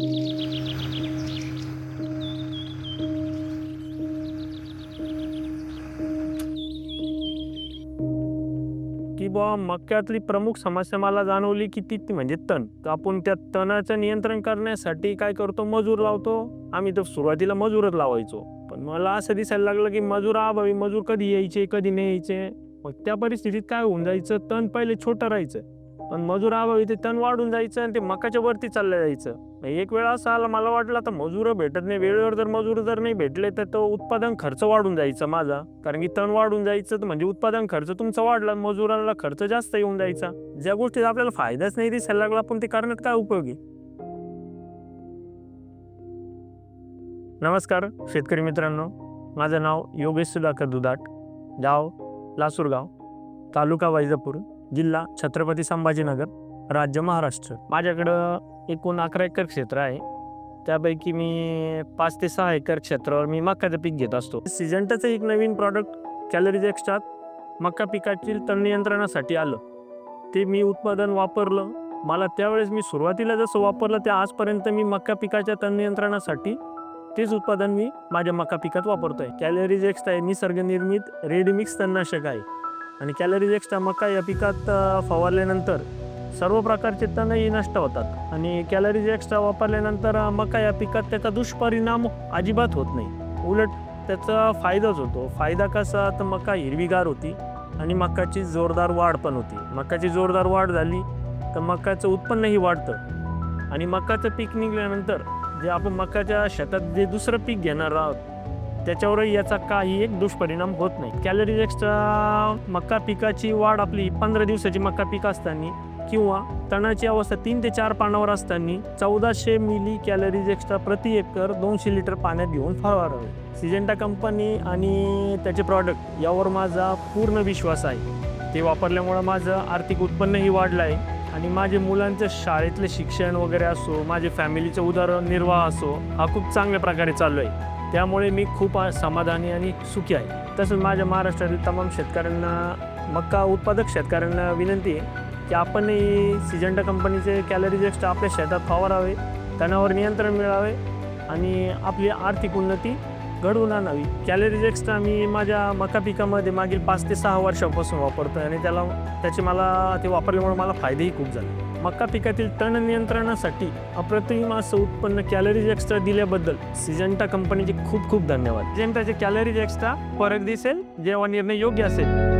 की बुवा मक्यातली प्रमुख समस्या मला जाणवली की ती ती म्हणजे तण. तर आपण त्या तणाचं नियंत्रण करण्यासाठी काय करतो? मजूर लावतो. आम्ही तर सुरुवातीला मजूरच लावायचो. पण मला असं दिसायला लागलं की मजूर अभावी मजूर कधी यायचे कधी नाही यायचे. मग त्या परिस्थितीत काय होऊन जायचं? तण पहिले छोटं राहायचं. पण मजूर अभावी ते तण वाढून जायचं आणि ते मकाच्या वरती चाललं जायचं. एक वेळा असं आला मला वाटलं आता मजूर भेटत नाही. वेळेवर जर मजूर जर नाही भेटले तर तो उत्पादन खर्च वाढून जायचा माझा. कारण की तण वाढून जायचं तर म्हणजे उत्पादन खर्च तुमचा वाढला मजुरांना खर्च जास्त येऊन जायचा. ज्या गोष्टीत आपल्याला फायदाच नाही दिसायला लागला पण ते करण्यात काय उपयोगी? नमस्कार शेतकरी मित्रांनो. माझं नाव योगेश सुधाकर दुधाट. गाव लासूरगाव तालुका वैजापूर. जिल्हा छत्रपती संभाजीनगर राज्य महाराष्ट्र. माझ्याकडं एकूण अकरा एकर क्षेत्र आहे. त्यापैकी मी पाच ते सहा एकर क्षेत्रावर मी मक्याचं पीक घेत असतो. सिजंटाचं एक नवीन प्रॉडक्ट कॅलरीज एक्स्ट्रा मका पिकातील तण नियंत्रणासाठी आलं. ते मी उत्पादन वापरलं. मला त्यावेळेस मी सुरुवातीला जसं वापरलं ते आजपर्यंत मी मका पिकाच्या तण नियंत्रणासाठी तेच उत्पादन मी माझ्या मका पिकात वापरतोय. कॅलरीज एक्स्ट्रा हे निसर्गनिर्मित रेडीमिक्स तणनाशक आहे. आणि कॅलरीज एक्स्ट्रा मका या पिकात फवारल्यानंतर सर्व प्रकारचे तणही नष्ट होतात. आणि कॅलरीज एक्स्ट्रा वापरल्यानंतर मका या पिकात त्याचा दुष्परिणाम अजिबात होत नाही. उलट त्याचा फायदाच होतो. फायदा कसा? तर मका हिरवीगार होती आणि मकाची जोरदार वाढ पण होती. मकाची जोरदार वाढ झाली तर मकाचं उत्पन्नही वाढतं. आणि मकाचं पीक निघाल्यानंतर जे आपण मकाच्या शेतात जे दुसरं पीक घेणार आहोत त्याच्यावरही याचा काही एक दुष्परिणाम होत नाही. कॅलरीज एक्स्ट्रा मका पिकाची वाढ आपली पंधरा दिवसाची मका पीक असताना किंवा तणाची अवस्था तीन ते चार पानावर असताना चौदाशे मिली कॅलरीज एक्स्ट्रा प्रति एकर दोनशे लिटर पाण्यात घेऊन फवारावे. सिजेंटा कंपनी आणि त्याचे प्रॉडक्ट यावर माझा पूर्ण विश्वास आहे. ते वापरल्यामुळं माझं आर्थिक उत्पन्नही वाढलं आहे आणि माझे मुलांचं शाळेतले शिक्षण वगैरे असो माझे फॅमिलीचं उदरनिर्वाह असो हा खूप चांगल्या प्रकारे चालू आहे. त्यामुळे मी खूप समाधानी आणि सुखी आहे. तसंच माझ्या महाराष्ट्रातील तमाम शेतकऱ्यांना मक्का उत्पादक शेतकऱ्यांना विनंती आहे की आपणही सिजंटा कंपनीचे कॅलरीज एक्स्ट्रा आपल्या शेतात फवारावे तणावर नियंत्रण मिळावे आणि आपली आर्थिक उन्नती घडवून आणावी. कॅलरीज एक्स्ट्रा मी माझ्या मका पिकामध्ये मागील पाच ते सहा वर्षापासून वापरतो आणि त्याला त्याचे मला ते वापरल्यामुळे मला फायदेही खूप झाले. मका पिकातील तण नियंत्रणासाठी अप्रतिम असं उत्पन्न कॅलरीज एक्स्ट्रा दिल्याबद्दल सिजंटा कंपनीचे खूप खूप धन्यवाद. सिजंटाचे कॅलरीज एक्स्ट्रा फरक दिसेल जेव्हा निर्णय योग्य असेल.